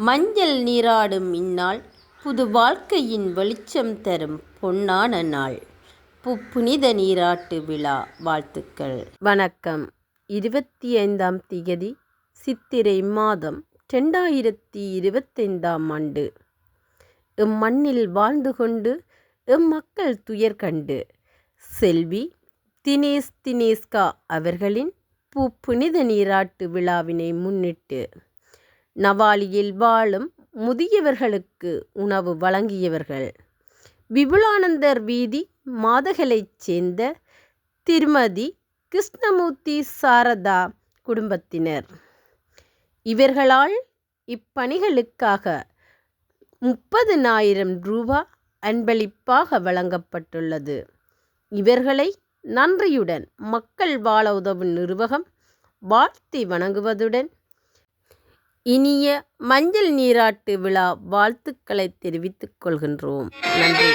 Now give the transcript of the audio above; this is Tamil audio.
மஞ்சள் நீராடும் இந்நாள் புது வாழ்க்கையின் வெளிச்சம் தரும் பொன்னான நாள். புப்புனித நீராட்டு விழா வாழ்த்துக்கள். வணக்கம். இருபத்தி ஐந்தாம் திகதி சித்திரை மாதம் ரெண்டாயிரத்தி இருபத்தைந்தாம் ஆண்டு. எம் மண்ணில் வாழ்ந்து கொண்டு எம் மக்கள் துயர் கண்டு. செல்வி தினேஷ் தினேஷ்கா அவர்களின் பூ புனித நீராட்டு விழாவினை முன்னிட்டு நவாலியில் வாழும் முதியவர்களுக்கு உணவு வழங்கியவர்கள். விபுலானந்தர் வீதி மாதகலைச் சேர்ந்த திருமதி கிருஷ்ணமூர்த்தி சாரதா குடும்பத்தினர். இவர்களால் இப்பணிகளுக்காக முப்பதுனாயிரம் ரூபா அன்பளிப்பாக வழங்கப்பட்டுள்ளது. இவர்களை நன்றியுடன் மக்கள் வாழ உதவும் நிர்வாகம் வாழ்த்தி வணங்குவதுடன் இனிய மஞ்சள் நீராட்டு விழா வாழ்த்துக்களை தெரிவித்துக் கொள்கின்றோம். நன்றி.